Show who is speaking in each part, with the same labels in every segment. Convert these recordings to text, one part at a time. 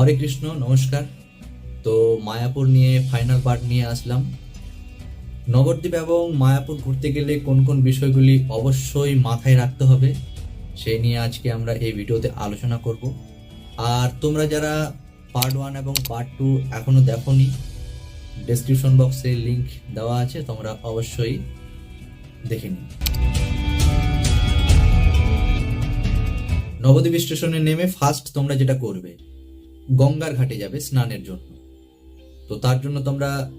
Speaker 1: হরে কৃষ্ণ, নমস্কার। তো মায়াপুর নিয়ে ফাইনাল পার্ট নিয়ে আসলাম। নবদ্বীপ এবং মায়াপুর ঘুরতে গেলে কোন কোন বিষয়গুলি অবশ্যই মাথায় রাখতে হবে সেই নিয়ে আজকে আমরা এই ভিডিওতে আলোচনা করব। আর তোমরা যারা পার্ট ওয়ান এবং পার্ট টু এখনও দেখোনি ডেসক্রিপশন বক্সে লিংক দেওয়া আছে, তোমরা অবশ্যই দেখে নিও। নবদ্বীপ স্টেশনে নেমে ফার্স্ট তোমরা যেটা করবে গঙ্গার ঘাটে যাবে স্নানের জন্য। তো তার জন্য তোমরা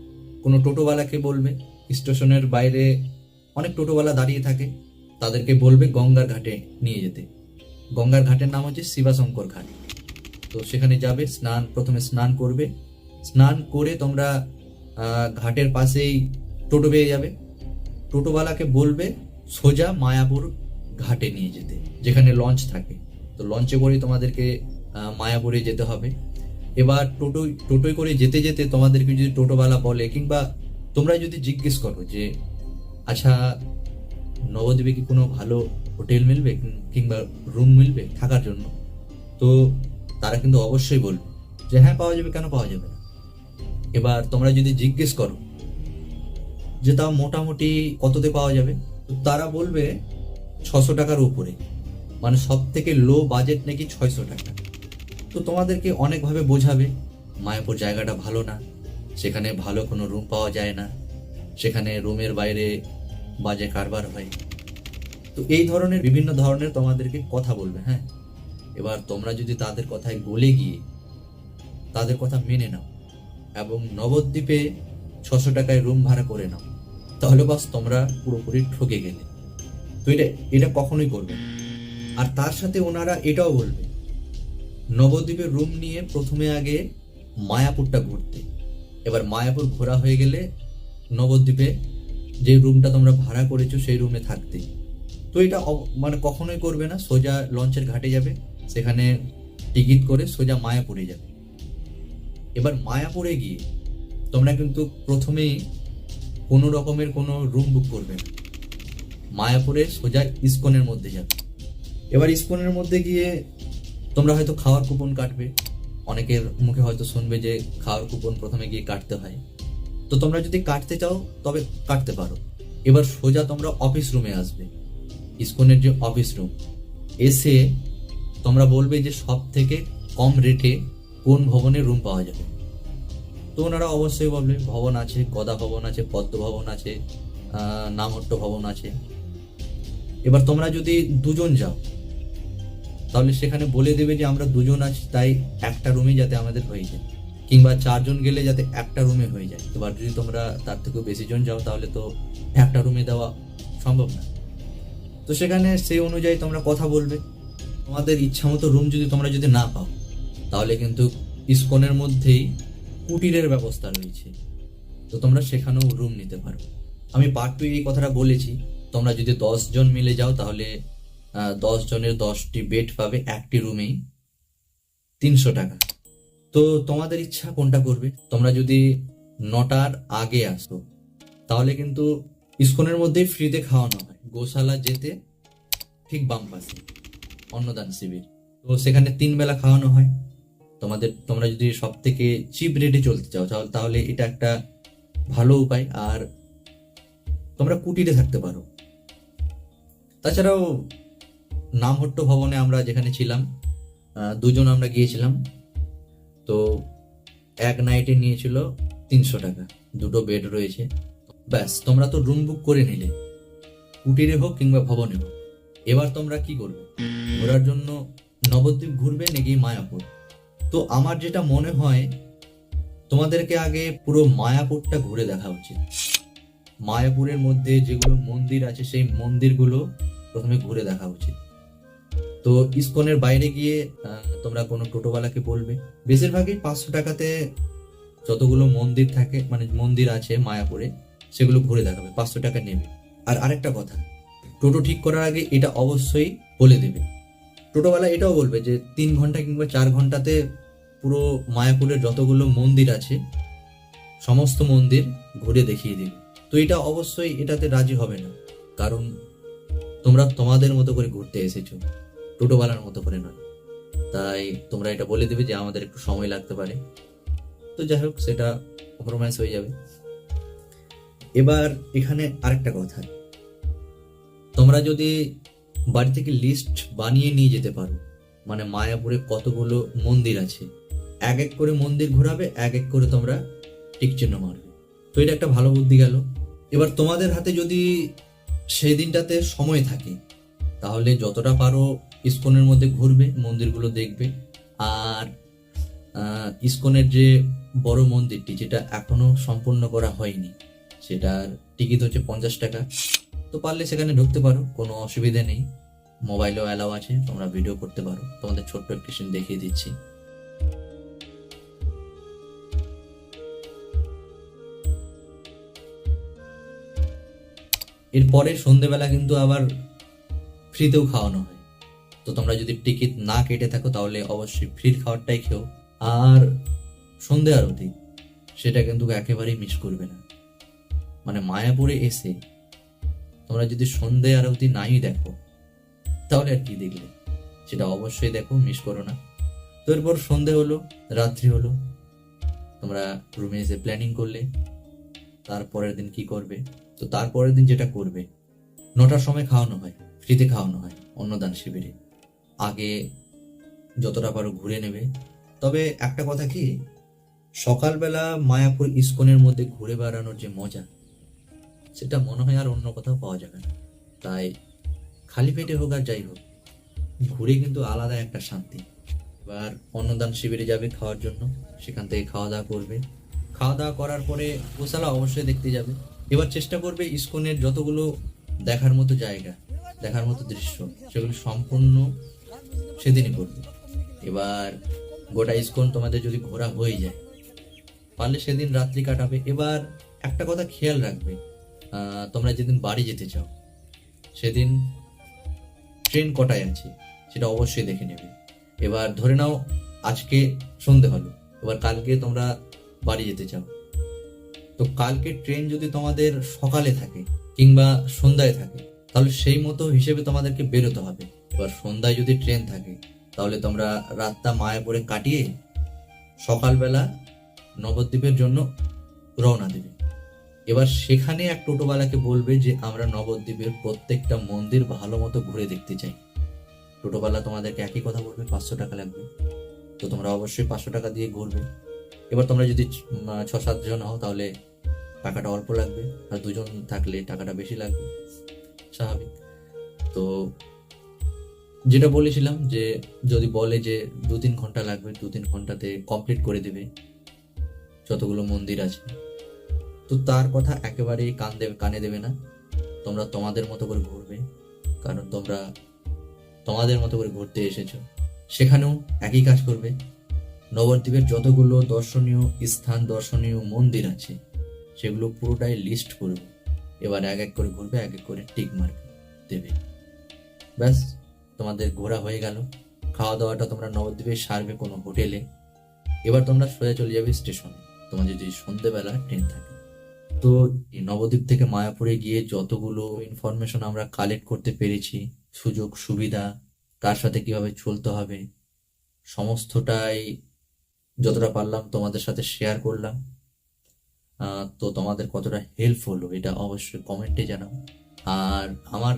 Speaker 1: কোনো টোটোওয়ালাকে বলবে, স্টেশনের বাইরে অনেক টোটোওয়ালা দাঁড়িয়ে থাকে, তাদেরকে বলবে গঙ্গার ঘাটে নিয়ে যেতে। গঙ্গার ঘাটের নাম হচ্ছে শিবাশঙ্কর ঘাট। তো সেখানে যাবে, স্নান, প্রথমে স্নান করবে। স্নান করে তোমরা ঘাটের পাশেই টোটো পেয়ে যাবে। টোটোওয়ালাকে বলবে সোজা মায়াপুর ঘাটে নিয়ে যেতে, যেখানে লঞ্চ থাকে। তো লঞ্চে করে তোমাদেরকে মায়াপুরে যেতে হবে। এবার টোটো, টোটোয় করে যেতে যেতে তোমাদেরকে যদি টোটোওয়ালা বলে কিংবা তোমরা যদি জিজ্ঞেস করো যে আচ্ছা নবদ্বীপে কি কোনো ভালো হোটেল মিলবে কিংবা রুম মিলবে থাকার জন্য? তো তারা কিন্তু অবশ্যই বলবে যে হ্যাঁ পাওয়া যাবে, কেন পাওয়া যাবে না? এবার তোমরা যদি জিজ্ঞেস করো যে, তাও মোটামুটি কততে পাওয়া যাবে? তো তারা বলবে, ছশো টাকার উপরে। মানে সব থেকে লো বাজেট নাকি ছয়শো টাকা? তো তোমাদেরকে অনেকভাবে বোঝাবে, মায়াপুর জায়গাটা ভালো না, সেখানে ভালো কোনো রুম পাওয়া যায় না, সেখানে রুমের বাইরে বাজে কারবার হয়। তো এই ধরনের বিভিন্ন ধরনের তোমাদেরকে কথা বলবে হ্যাঁ? এবার তোমরা যদি তাদের কথায় গলে গিয়ে, তাদের কথা মেনে নাও এবং নবদ্বীপে ছশো টাকায় রুম ভাড়া করে নাও, তাহলে বাস তোমরা পুরোপুরি ঠকে গেলে। তো এটা এটা কখনোই করবে আর তার সাথে ওনারা এটাও বলবে নবদ্বীপের রুম নিয়ে প্রথমে আগে মায়াপুরটা ঘুরতে। এবার মায়াপুর ঘোরা হয়ে গেলে নবদ্বীপে যে রুমটা তোমরা ভাড়া করেছ সেই রুমে থাকতে। তো এটা মানে কখনোই করবে না, সোজা লঞ্চের ঘাটে যাবে, সেখানে টিকিট করে সোজা মায়াপুরে যাবে। এবার মায়াপুরে গিয়ে তোমরা কিন্তু প্রথমেই কোনো রকমের কোনো রুম বুক করবে না। মায়াপুরে সোজা ইস্কনের মধ্যে যাবে। এবার ইস্কনের মধ্যে গিয়ে তোমরা হয়তো খাওয়ার কুপন কাটবে। অনেকের মুখে হয়তো শুনবে যে খাওয়ার কুপন প্রথমে গিয়ে কাটতে হয়। তো তোমরা যদি কাটতে চাও তবে কাটতে পারো। এবার সোজা তোমরা অফিস রুমে আসবে। ইস্কনের যে অফিস রুম এসে তোমরা বলবে যে সব থেকে কম রেটে কোন ভবনে রুম পাওয়া যাবে। তো ওনারা অবশ্যই বলবে ভবন আছে গদা ভবন আছে পদ্ম ভবন আছে আহ, নামহট্ট ভবন আছে। এবার তোমরা যদি দুজন যাও তাহলে সেখানে বলে দেবে যে আমরা দুজন আছি, তাই একটা রুমে যাতে আমাদের হয়ে যায়। কিংবা চারজন গেলে যাতে একটা রুমে হয়ে যায়। এবার যদি তোমরা তার থেকেও বেশি জন যাও, তাহলে তো একটা রুমে দেওয়া সম্ভব না। তো সেখানে সেই অনুযায়ী তোমরা কথা বলবে। তোমাদের ইচ্ছা মতো রুম যদি তোমরা যদি না পাও, তাহলে কিন্তু ইস্কনের মধ্যেই কুটিরের ব্যবস্থা রয়েছে। তো তোমরা সেখানেও রুম নিতে পারো। আমি পার্ট টু এই কথাটা বলেছি। তোমরা যদি দশ জন মিলে যাও, তাহলে দশ জনের দশটি বেড পাবে একটি রুমেই তিনশো টাকা। তো তোমাদের ইচ্ছা কোনটা করবে? তোমরা যদি নটার আগে আসো, তাহলে কিন্তু ইস্কনের মধ্যেই ফ্রিতে খাওয়ানো হয়। গোশালা যেতে ঠিক বাম পাশে, অন্নদান শিবির। তো সেখানে তিন বেলা খাওয়ানো হয়। তোমাদের, তোমরা যদি সব থেকে চিপ রেটে চলতে চাও তাহলে- এটা একটা ভালো উপায়। আর তোমরা কুটিরে থাকতে পারো। তাছাড়াও নামহট্ট ভবনে আমরা যেখানে ছিলাম দুজন আমরা গিয়েছিলাম। তো এক নাইটে নিয়েছিল তিনশো টাকা, দুটো বেড রয়েছে। ব্যাস, তোমরা তো রুম বুক করে নিলে। কুটিরে হোক কিংবা ভবনে হোক, এবার তোমরা কি করবে? ঘোরার জন্য নবদ্বীপ ঘুরবে নাকি মায়াপুর? তো আমার যেটা মনে হয়, তোমাদেরকে আগে পুরো মায়াপুরটা ঘুরে দেখা উচিত। মায়াপুরের মধ্যে যেগুলো মন্দির আছে, সেই মন্দিরগুলো প্রথমে ঘুরে দেখা উচিত। তো ইস্কনের বাইরে গিয়ে তোমরা কোনো টোটোওয়ালাকে বলবে। বেশিরভাগই পাঁচশো টাকাতে যতগুলো মন্দির থাকে মানে মন্দির আছে মায়াপুরে, সেগুলো ঘুরে দেখাবে, পাঁচশো টাকা নেবে। আর আরেকটা কথা, টোটো ঠিক করার আগে এটা অবশ্যই বলে দেবে। টোটোওয়ালা এটাও বলবে যে, তিন ঘণ্টা কিংবা চার ঘন্টাতে পুরো মায়াপুরের যতগুলো মন্দির আছে, সমস্ত মন্দির ঘুরে দেখিয়ে দিবে। তো এটা অবশ্যই এটাতে রাজি হবে না। কারণ তোমরা তোমাদের মতো করে ঘুরতে এসেছ। টোটোওয়ালার মতো করে নয়। তাই তোমরা এটা বলে দেবে যে আমাদের একটু সময় লাগতে পারে। তো যাই হোক, সেটা কম্প্রোমাইজ হয়ে যাবে। এবার এখানে আরেকটা কথা। তোমরা যদি বাড়ি থেকে লিস্ট বানিয়ে নিয়ে যেতে পারো মানে মায়াপুরে কতগুলো মন্দির আছে, এক এক করে মন্দির ঘোরাবে, এক এক করে তোমরা টিক চিহ্ন মারবে। তো এটা একটা ভালো বুদ্ধি গেল। এবার তোমাদের হাতে যদি সেই দিনটাতে সময় থাকে, তাহলে যতটা পারো ইস্কনের মধ্যে ঘুরবে, মন্দিরগুলো দেখবে। আর ইস্কনের যে বড় মন্দিরটি, যেটা এখনও সম্পূর্ণ করা হয়নি, সেটার টিকিট হচ্ছে পঞ্চাশ টাকা। তো পারলে সেখানে ঢুকতে পারো, কোনো অসুবিধা নেই। মোবাইলেও অ্যালাউ আছে, তোমরা ভিডিও করতে পারো। তোমাদের ছোট্ট একটি সিন দেখিয়ে দিচ্ছি। এরপরে সন্ধেবেলা কিন্তু আবার ফ্রিতেও খাওয়ানো হয়। তোমরা যদি টিকিট না কেটে থাকো, তাহলে অবশ্যই ফ্রির খাবারটাই খেও। আর সন্ধে আরতি, সেটা কিন্তু একেবারেই মিস করবে না। মানে মায়াপুরে এসে তোমরা যদি সন্ধে আরতি নাই দেখো, তাহলে আর কি দেখলে? সেটা অবশ্যই দেখো মিস করো না। তো এরপর সন্ধে হলো, রাত্রি হলো। তোমরা রুমে এসে প্ল্যানিং করলে। তারপরের দিন কি করবে? তো তারপরের দিন যেটা করবে, নটার সময় খাওয়ানো হয় ফ্রিতে খাওয়ানো হয় অন্নদান শিবিরে। আগে যতটা পারো ঘুরে নেবে। তবে একটা কথা কি? সকালবেলা মায়াপুর ইস্কনের মধ্যে ঘুরে বেড়ানোর যে মজা, সেটা মনে হয় আর অন্য কোথাও পাওয়া যাবে না। তাই খালি পেটে হোক আর যাই হোক, ঘুরে কিন্তু আলাদা একটা শান্তি। এবার অন্নদান শিবিরে যাবে খাওয়ার জন্য, সেখান থেকে খাওয়া দাওয়া করবে। খাওয়া দাওয়া করার পরে গোশালা অবশ্যই দেখতে যাবে। এবার চেষ্টা করবে ইস্কনের যতগুলো দেখার মতো জায়গা, দেখার মতো দৃশ্য, সেগুলো সম্পূর্ণ সেদিনই করবে এবার গোটা ইস্কন তোমাদের যদি ঘোরা হয়ে যায়, পারলে সেদিন রাত্রি কাটাবে। এবার একটা কথা খেয়াল রাখবে তোমরা যেদিন বাড়ি যেতে চাও, সেদিন ট্রেন কটায় আছে সেটা অবশ্যই দেখে নেবে। এবার ধরে নাও, আজকে সন্ধে হলো, এবার কালকে তোমরা বাড়ি যেতে চাও। তো কালকে ট্রেন যদি তোমাদের সকালে থাকে কিংবা সন্ধ্যায় থাকে, তাহলে সেই মতো হিসেবে তোমাদেরকে বেরোতে হবে। এবার সন্ধ্যায় যদি ট্রেন থাকে, তাহলে তোমরা রাতটা মায়াপুরে কাটিয়ে সকালবেলা নবদ্বীপের জন্য রওনা দেবে। এবার সেখানে এক টোটোওয়ালাকে বলবে যে, আমরা নবদ্বীপের প্রত্যেকটা মন্দির ভালো মতো ঘুরে দেখতে চাই। টোটোওয়ালা তোমাদেরকে একই কথা বলবে, পাঁচশো টাকা লাগবে। তো তোমরা অবশ্যই পাঁচশো টাকা দিয়ে ঘুরবে। এবার তোমরা যদি ছ- সাতজন হও, তাহলে টাকাটা অল্প লাগবে। আর দুজন থাকলে টাকাটা বেশি লাগবে। স্বাভাবিক। তো যেটা বলেছিলাম যে যদি বলে যে দু তিন ঘণ্টা লাগবে, দু তিন ঘন্টাতে কমপ্লিট করে দেবে, যতগুলো মন্দির আছে। তো তার কথা একেবারেই কান দেবে, কানে দেবে না। তোমরা তোমাদের মতো করে ঘুরবে, কারণ তোমরা তোমাদের মতো করে ঘুরতে এসেছ। সেখানেও একই কাজ করবে। নবদ্বীপের যতগুলো দর্শনীয় স্থান, দর্শনীয় মন্দির আছে, সেগুলো পুরোটাই লিস্ট করবে। এবার এক এক করে ঘুরবে, এক এক করে টিক মারবে দেবে। ব্যাস। তোমাদের ঘোরা হয়ে গেল। খাওয়া দাওয়াটা তোমরা নবদ্বীপে সারবে কোনো হোটেলে। এবার তোমরা সোজা চলে যাবে স্টেশনে। তোমাদের যদি সন্ধেবেলা ট্রেন থাকে। তো এই নবদ্বীপ থেকে মায়াপুরে গিয়ে যতগুলো ইনফরমেশন আমরা কালেক্ট করতে পেরেছি, সুযোগ, সুবিধা কার সাথে কীভাবে চলতে হবে, সমস্তটাই যতটা পারলাম তোমাদের সাথে শেয়ার করলাম। তো তোমাদের কতটা হেল্প হলো এটা অবশ্যই কমেন্টে জানাও। আর আমার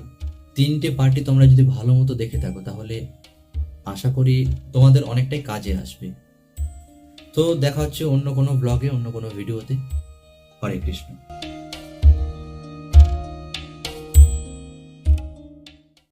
Speaker 1: তিনটে পার্টি তোমরা যদি ভালো মতো দেখে থাকো, তাহলে আশা করি তোমাদের অনেকটাই কাজে আসবে। তো দেখা হচ্ছে অন্য কোনো ব্লগে অন্য কোনো ভিডিওতে হরে কৃষ্ণ।